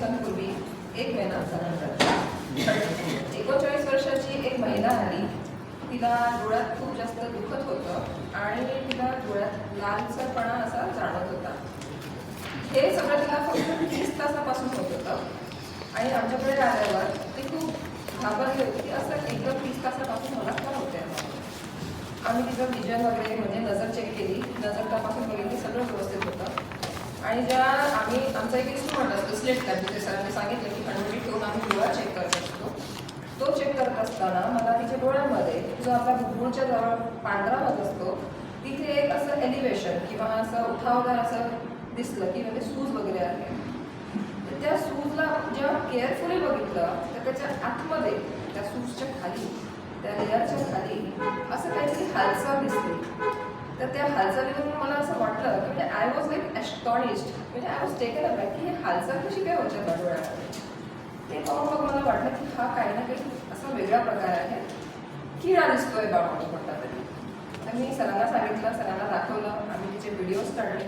दिवसांपूर्वी एक महिना झाल्यानंतर एकोणचाळीस वर्षाची एक महिला आली. तिला डोळ्यात खूप जास्त दुखत होतं आणि तिला डोळ्यात लालसरपणा असा जाणवत होता. हे सगळं तिला फक्त तीस तासापासून होत होतं. आणि आमच्याकडे आल्यावर ती खूप घाबरली होती. की असं एकदम तीस तासापासून मला का होते आम्ही तिचं विजन वगैरे म्हणजे नजर चेक केली. नजर तपासून बघितली. सगळं व्यवस्थित होतं. आणि ज्या आम्ही आमचा एक इन्स्ट्रुमेंट असतो स्लेट लॅब सरांनी सांगितलं की खंडोळी ठेवून आम्ही डोळा चेक करत असतो. तो चेक करत असताना मला तिच्या डोळ्यामध्ये जो आपला बुडबुडच्या जवळ पांढरा होत असतो तिथे एक असं एलिव्हेशन किंवा असं उठावदार असं दिसलं की म्हणजे सूज वगैरे आहे तर त्या सूजला जेव्हा केअरफुली बघितलं तर त्याच्या आतमध्ये त्या सूजच्या खाली त्या लेअरच्या खाली असं काहीतरी हालचाल दिसते. तर त्या हालचालीवरून मला असं वाटलं की म्हणजे आय वॉज लाईक ॲस्टॉनिश्ड म्हणजे I was taken aback की हे हालचाल कशी काय होत्या त्या डोळ्यामध्ये? ते पाहून मग मला वाटलं की हा काही ना काही असा वेगळा प्रकार आहे किडा दिसतोय बाबा म्हणून तरी तर मी सरांना सांगितलं सरांना दाखवलं आम्ही तिचे व्हिडिओज काढले.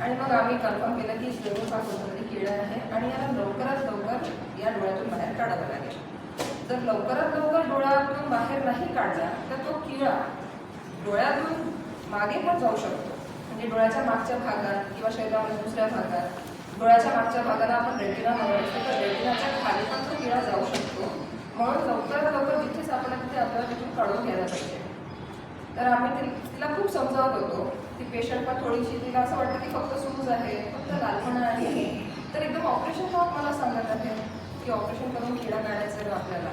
आणि मग आम्ही कन्फर्म केलं की जवळपास होतं किडा आहे आणि याला लवकरात लवकर या डोळ्यातून बाहेर काढावं लागेल. जर लवकरात लवकर डोळ्यातून बाहेर नाही काढला तर तो किडा डोळ्यातून मागे पण जाऊ शकतो. म्हणजे डोळ्याच्या मागच्या भागात किंवा शरीरामध्ये दुसऱ्या भागात डोळ्याच्या मागच्या भागाला आपण रेटिना म्हणत असतो तर रेटिनाच्या खाली पण तो किडा जाऊ शकतो. म्हणून लवकरात लवकर तिथेच आपण तिथे आपल्याला तिथून काढून घ्यायला पाहिजे. तर आम्ही ति- तिला खूप समजावत होतो. ती पेशंट पण थोडीशी तिला असं वाटतं की फक्त सूज आहे फक्त लालपणा आहे. तर एकदम ऑपरेशन मला सांगत आहे की ऑपरेशन करून किडा काढायचं आहे आपल्याला.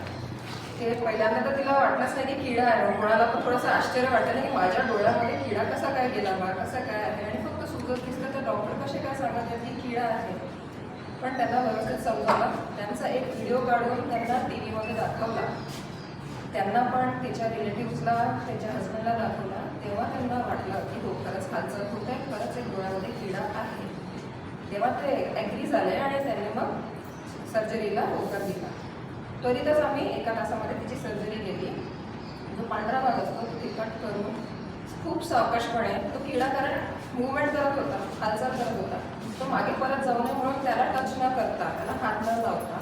ते पहिल्यांदा तर तिला वाटलंच नाही की किडा आहे. कोणाला पण थोडंसं आश्चर्य वाटलं नाही की माझ्या डोळ्यामध्ये किडा कसा काय गेला बा कसा काय आहे? आणि फक्त सुजत दिसलं तर डॉक्टर कसे काय सांगत आहेत की किडा आहे? पण त्यांना व्यवस्थित समजावला. त्यांचा एक व्हिडिओ काढून त्यांना टी व्हीमध्ये दाखवला. त्यांना पण तिच्या रिलेटिव्सला त्याच्या हस्बंडला दाखवला. तेव्हा त्यांना वाटलं की हो खरंच हालचाल होत. आहे खरंच एक डोळ्यामध्ये किडा आहे. तेव्हा ते ॲग्री झाले आणि त्यांनी मग सर्जरीला होकार दिला. त्वरितच आम्ही एका तासामध्ये तिची सर्जरी केली. जो पांढरा भाग असतो तो तिखट कट करून खूप सावकाशपणे तो किडा कारण मुवमेंट करत होता हालचाल करत होता. तो मागे परत जाऊ नये म्हणून त्याला टच न करता त्याला हात न लावता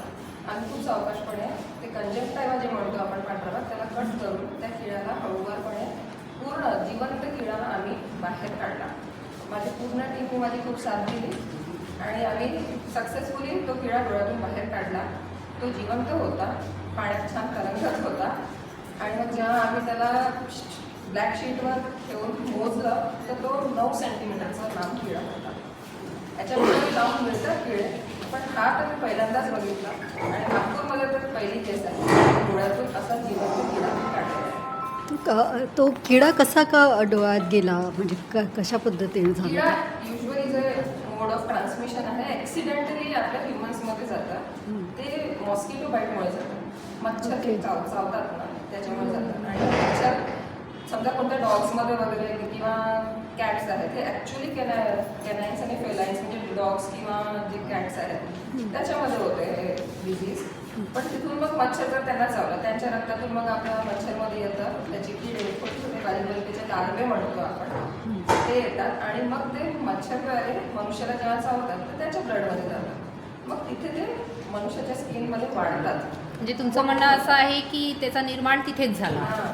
आम्ही खूप सावकाशपणे ते कंजेक्टायवा जे म्हणतो आपण पांढरा भाग त्याला कट करून त्या किड्याला हळूवारपणे पूर्ण जिवंत किडा आम्ही बाहेर काढला. माझी पूर्ण टीमने माझी खूप साथ दिली. आणि आम्ही सक्सेसफुली तो किडा डोळ्यातून बाहेर काढला. तो जिवंत होता पाण्यात छान तरंगत होता. आणि मग जेव्हा आम्ही त्याला ब्लॅक शीटवर ठेवून मोजलं तर तो नऊ सेंटीमीटरचा लांब किडा होता. याच्यामध्ये लावून मिळतात किडे पण हा तर मी पहिल्यांदाच बघितला. आणि नागपूरमध्ये तर पहिली केस आहे. डोळ्यातून असा जिवंत किडा काढलेला तो किडा कसा का डोळ्यात गेला? म्हणजे क कशा पद्धतीने किडा झाला युजली जे मोड ऑफ ट्रान्समिशन आहे ॲक्सिडेंटली आपल्या ह्युमन्समध्ये जातं. मॉस्किटो बाईटमुळे जातं. मच्छर ते. चाव चावतात ना त्याच्यामुळे जातात आणि मच्छर समजा कोणत्या डॉग्समध्ये वगैरे किंवा कॅट्स आहेत हे ॲक्च्युली केना केनाईन्स आणि फेलाईन्स म्हणजे डॉग्स किंवा जे कॅट्स आहेत त्याच्यामध्ये होते हे डिझीज पण तिथून मग मच्छर जर त्यांना चावलं त्यांच्या रक्तातून मग आपल्या मच्छरमध्ये येतं त्याची किडे छोटे छोटे बारीक लार्वे म्हणतो आपण ते येतात. आणि मग ते मच्छरद्वारे मनुष्याला जेव्हा चावतात तर त्याच्या ब्लडमध्ये जातात मग तिथे ते मनुष्याच्या स्किनमध्ये वाढतात. म्हणजे तुमचं म्हणणं असं आहे की त्याचा निर्माण तिथेच झाला. हां.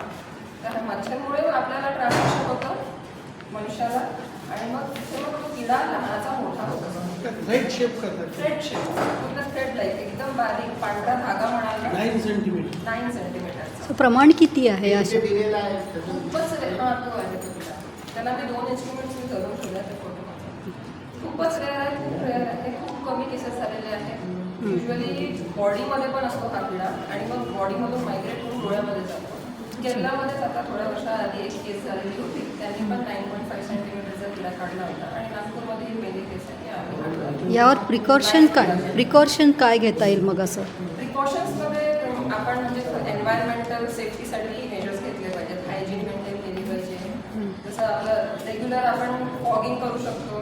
तर मच्छरमुळे आपल्याला ट्रान्समिशन होतं मनुष्याला आणि मग तिथे मग तो किडा लहानाचा मोठा होतो. राईट शेप करतात. थ्रेड शेप पूर्ण थ्रेड लाईक एकदम बारीक पांढरा धागा म्हणाला नाईन सेंटीमीटर नाईन सेंटीमीटरचा So, प्रमाण किती आहे अशा खूपच रे- हा, तो आहे तो किडा. त्याला मी दोन इन्स्ट्रुमेंट्स मी धरून ठेवले त्या फोटोमध्ये खूपच रेअर आहे खूप रेअर आहे. खूप कमी केसेस झालेले आहेत. युजली बॉडीमध्ये पण असतो हा किडा आणि मग बॉडीमधून मायग्रेट होऊन डोळ्यामध्ये जातो. केरलामध्येच आता थोड्या वर्षाआधी एक केस झालेली होती. त्यांनी पण नाईन पॉईंट फाईव्ह सेंटीमीटरचा किडा काढला होता आणि नागपूरमध्ये ही पहिली केस आहे. यावर प्रिकॉशन काय? प्रिकॉशन काय घेता येईल मग असं? प्रिकॉशन्समध्ये आपण म्हणजे एन्व्हायरमेंटल सेफ्टीसाठी मेजर्स घेतले पाहिजेत. हायजीन मेंटेन केली पाहिजे. जसं आपलं रेग्युलर आपण फॉगिंग करू शकतो.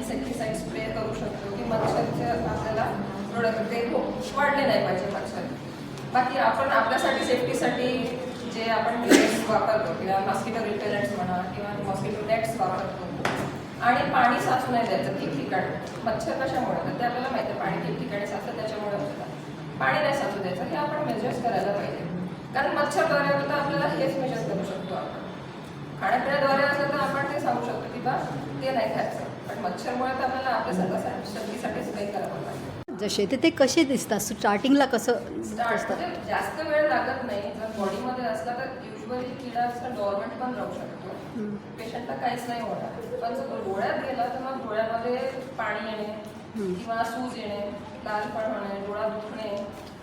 इन्सेक्टिसाईड स्प्रे करू शकतो की मच्छरचं आपल्याला प्रोडक्ट ते खूप वाढले नाही पाहिजे मच्छर. बाकी आपण आपल्यासाठी सेफ्टीसाठी जे आपण वापरतो किंवा मॉस्किटो रिपेलंट्स म्हणा किंवा मॉस्किटो नेट्स वापरतो. आणि पाणी साचू नाही द्यायचं ठिकठिकाणी मच्छर कशामुळे? तर ते आपल्याला माहिती आहे पाणी ठिकठिकाणी साचतं त्याच्यामुळे होतं पाणी नाही साचू द्यायचं हे आपण मेजर्स करायला पाहिजे. कारण मच्छरद्वारे होतं तर आपल्याला हेच मेजर करू शकतो आपण. खाण्यापिण्याद्वारे असलं तर आपण ते सांगू शकतो की बा ते नाही खायचं. पण मच्छरमुळे तर आपल्याला आपल्या स्वतःसाठी शक्तीसाठीच काही करावं लागतं जसे ते ते कसे दिसतात? स्टार्टिंगला कसं स्टार्ट दिसतात? म्हणजे जास्त वेळ लागत नाही. जर बॉडीमध्ये असला तर युजली किडा असा डॉर्मंट पण राहू शकतो. पेशंटला काहीच नाही होणार. पण जर तो डोळ्यात गेला तर मग डोळ्यामध्ये पाणी येणे. किंवा सूज येणे लालपण होणे डोळा दुखणे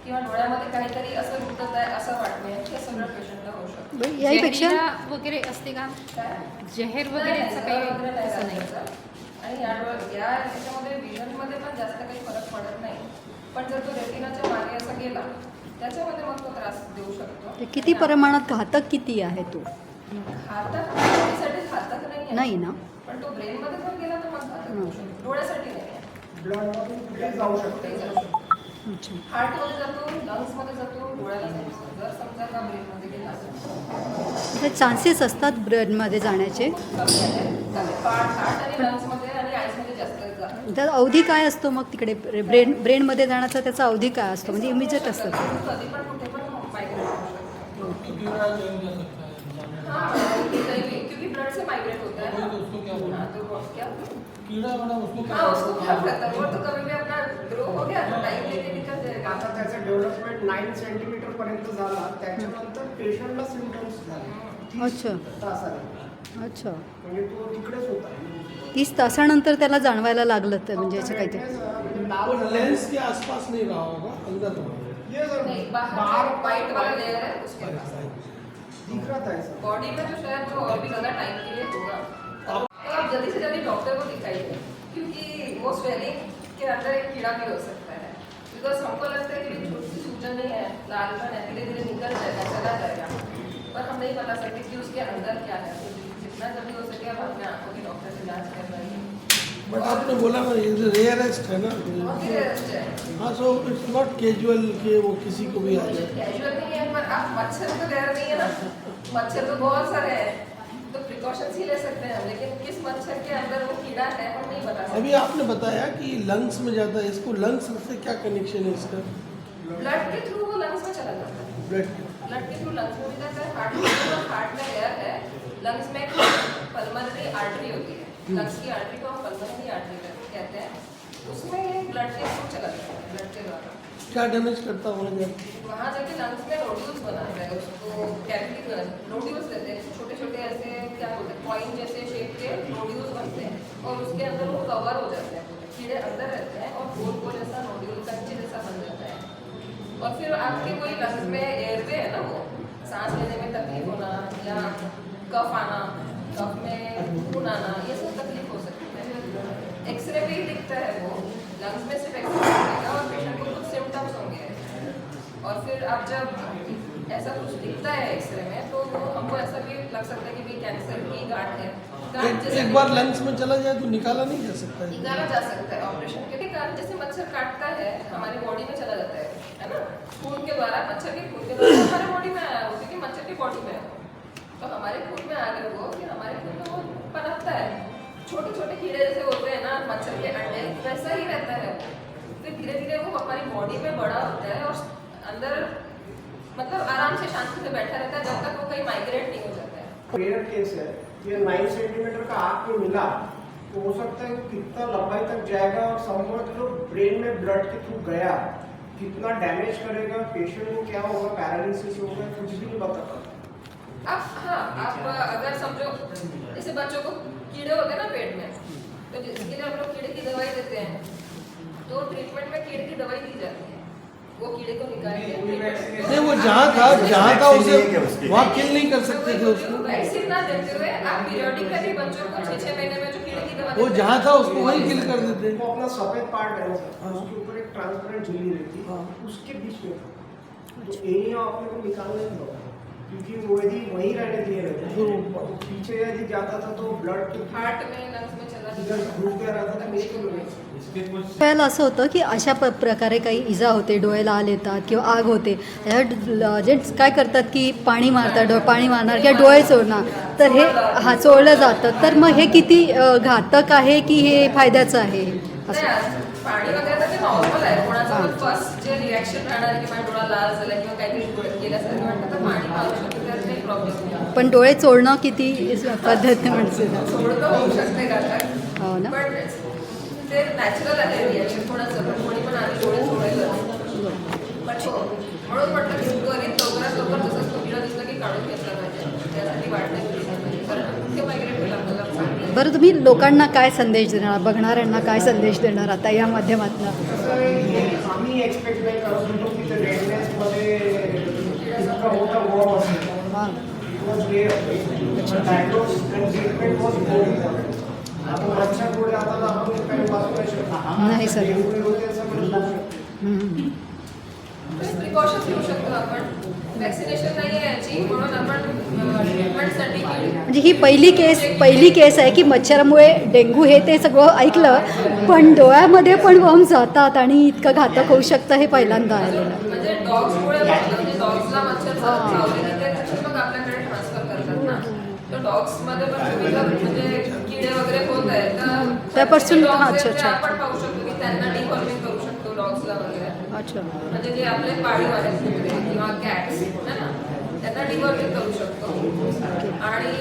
किंवा डोळ्यामध्ये काहीतरी असं रुतत आहे असं वाटणे हे सगळं पेशंटला होऊ शकतं. याहीपेक्षा? वगैरे असते का? काय? जहर वगैरे नाही, काही वगैरे नाही असं नाही. राहायचं. आणि या या याच्यामध्ये विजनमध्ये पण जास्त काही फरक पडत नाही. पण जर तो रेटिनाच्या मागे असा गेला त्याच्यामध्ये मग तो त्रास देऊ शकतो. ते किती प्रमाणात घातक किती आहे तो? घातक घातक नाही. नाही ना. पण तो ब्रेन मध्ये जर गेला तर मग घातक डोळ्यासाठी नाही जाऊ शकते हार्टमध्ये जातो लंग्समध्ये जातो डोळ्याला जातो. जर समजा का ब्रेनमध्ये गेला तर. ते चान्सेस असतात ब्रेडमध्ये जाण्याचे. कमी आहे. हार्ट आणि लंग्समध्ये आणि आईसमध्ये जास्त जातो त्याचा अवधी काय असतो मग तिकडे? ब्रेन ब्रेनमध्ये जाण्याचा त्याचा अवधी काय असतो? म्हणजे इमिजिएट असतं. है हाँ है. हाँ, हाँ हो आता त्याचं डेव्हलपमेंट नाईन सेंटीमीटर पर्यंत झाला त्याच्यानंतर पेशंटला सिमटम्स झाले अच्छा. अच्छा. म्हणजे तो तिकडेच होता. तीस तासानंतर त्याला जाणवायला लागलं तर म्हणजे याच्या काहीतरी. लेंस के आसपास नहीं रहा होगा अंदर बाहर वाइट वाला लेयर है उसके दिख रहा था बॉडी जो शायद वो और भी ज्यादा टाइम के लिए होगा आप जल्दी से जल्दी डॉक्टर को दिखाइए क्योंकि वो स्वेलिंग के अंदर एक कीड़ा भी हो सकता है. बिकॉज हमको लगता है कि छोटी सी सूजन नहीं है लालपन है धीरे धीरे निकल जाएगा चला जाएगा. पर हम नहीं बता सकते कि उसके अंदर क्या है जितना जल्दी हो सके आप अपने आंखों बट आपने बोला ना ये रेयरेस्ट है ना ही सो इट्स नॉट कैजुअल कि वो किसी को भी आ जाए। कैजुअल नहीं है पर आप मच्छर तो डर नहीं है ना। मच्छर तो बहुत सारे हैं। तो प्रिकॉशंस ही ले सकते हैं हम लेकिन किस मच्छर के अंदर वो कीड़ा है हम नहीं बता अभी आपने बताया कि लंग्स में जाता है इसको लंग्स से क्या कनेक्शन है इसका? ब्लड के थ्रू वो लंग्स में चला जाता है। ब्लड ब्लड के थ्रू लंग्स में भी जाता है। हार्ट में हार्ट में एयर है। लंग्स में पल्मनरी आर्टरी होती है। लंग्स की आर्टरी को हम पल्मनरी आर्टरी कहते हैं। उसमें ये ब्लड के थ्रू चला जाता है ब्लड के द्वारा। क्या डैमेज करता जब वहाँ जाके लंग्स में नोड्यूल्स बनाते हैं उसको कैविटी नोड्यूल्स रहते हैं छोटे छोटे ऐसे क्या बोलते हैं कॉइन जैसे शेप के नोड्यूल्स बनते हैं और उसके अंदर वो कवर हो जाते हैं कीड़े अंदर रहते हैं और गोल गोल जैसा नोड्यूल कंचे जैसा बन जाता है। और फिर आपके कोई लंग्स में एयरवे है ना वो सांस लेने में तकलीफ़ होना या कफ आना कफ में खून आना ये सब तकलीफ़ हो सकती है। एक्सरे भी दिखता है वो। लंग्स में सिर्फ़ एक्सरे दिखेगा और पेशेंट को कुछ सिम्टम्स होंगे। और फिर अब जब ऐसा कुछ दिखता है एक्सरे में तो वो हमको ऐसा भी लग सकता है कि भाई कैंसर की गांठ है। एक, एक बार लंग्स में चला जाए तो निकाला नहीं जा सकता है। निकाला जा सकता है ऑपरेशन के कारण जैसे मच्छर काटता है हमारी बॉडी में चला जाता है है ना? खून के द्वारा मच्छर के खून के द्वारा हमारे बॉडी में आया हो क्योंकि मच्छर की बॉडी में है। तो हमारे खून में आ गए वो, फिर हमारे खून में वो पनपता है। छोटे छोटे कीड़े जैसे होते हैं ना, मच्छर के अंडे, वैसा ही रहता है। फिर धीरे धीरे वो हमारी बॉडी में बड़ा होता है और अंदर मतलब आराम से शांति से बैठा रहता है, जब तक वो कहीं माइग्रेट नहीं हो जाता है। केस है। ये नाइन सेंटीमीटर का आग में मिला तो हो सकता है कितना लंबाई तक जाएगा और समझ लो ब्रेन में ब्लड के थ्रू गया, कितना डैमेज करेगा पेशेंट को क्या होगा पैरालिसिस होगा, कुछ भी नहीं बता सकता आप हाँ आप अगर समझो जैसे बच्चों को कीड़े होते हैं ना पेट में तो जिसके लिए हम लोग कीड़े की दवाई देते हैं तो ट्रीटमेंट में कीड़े की दवाई दी जाती है वो कीड़े को निकाल नहीं वो जहाँ था जहाँ था उसे? वहाँ किल नहीं कर सकते थे उसको वैक्सीन ना देते हुए आप पीरियोडिकली बच्चों को छह छह महीने में जो कीड़े की दवा वो जहाँ था उसको वहीं किल कर देते वो अपना सफ़ेद पार्ट है हाँ। उसके ऊपर एक ट्रांसपेरेंट झिल्ली रहती है हाँ। उसके बीच में था तो एरिया अपने को निकालना ही होगा क्योंकि वो यदि वहीं रहने दिए रहते वो- पीछे यदि जाता था तो ब्लड के हार्ट में लंग्स में चला इधर जाता घुस गया रहता था मुश्किल हो असं होतं की अशा प प्रकारे काही इजा होते डोळ्याला आल येतात किंवा आग होते. ल- जे काय करतात की पाणी मारतात डो पाणी मारणार किंवा डोळे चोरणार. तर हे. हा चोळलं जातं. तर मग हे किती घातक आहे की हे फायद्याचं आहे? असं पाणी वगैरे तर ते नॉर्मल आहे. कोणाचं फर्स्ट जे रिॲक्शन राहणार आहे की माझ्या डोळा लाल झाला किंवा काहीतरी डोळ्यात गेल्यासारखं वाटतं तर पाणी पाहू शकतो त्यात काही प्रॉब्लेम नाही पण डोळे चोळणं किती पद्धत म्हणजे हो ना? बरं तुम्ही लोकांना काय संदेश देणार? बघणाऱ्यांना काय संदेश देणार आता या माध्यमातून? आम्ही एक्सपेक्ट नाही होतो was and treatment was very important. आता मच्छर पुढे आता तर आपण काही वाचू नाही शकत. नाही सर. डेंग्यू वगैरे सगळं होऊ शकतं. हम्म. प्रिकॉशन्स घेऊ शकतो आपण वॅक्सिनेशन नाही आहे याची म्हणून आपण ट्रीटमेंटसाठी म्हणजे ही पहिली केस पहिली केस आहे की मच्छरामुळे डेंग्यू हे ते सगळं ऐकलं पण डोळ्यामध्ये पण वम जातात आणि इतकं घातक होऊ शकतं हे पहिल्यांदा आलेलं आहे. म्हणजे डॉग्समुळे म्हणजे डॉग्सला मच्छर चावले की ते तसे मग आपल्याकडे ट्रान्सफर करतात ना तर डॉग्समध्ये पण तुम्ही जर म्हणजे किडे वगैरे होत आहेत तर त्यापासून- अच्छा, अच्छा. आपण पाहू शकतो की त्यांना डिफॉर्मिंग करू शकतो डॉग्सला वगैरे अच्छा. म्हणजे जे आपले पाळीव आहेत कुत्रे किंवा कॅट्स है ना त्यांना डिवॉर्मिंग करू शकतो आणि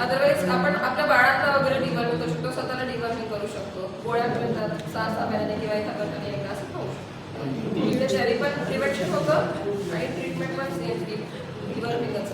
अदरवाईज आपण आपल्या बाळांना वगैरे डिवॉर्मिंग करू शकतो स्वतःला डिवॉर्मिंग करू शकतो गोळ्या मिळतात सहा सहा महिन्याने किंवा एका वर्षाने एकदा असं खाऊ शकतो म्हणजे तरी पण प्रिव्हेंशन होतं आणि ट्रीटमेंट पण सेम डिवॉर्मिंगच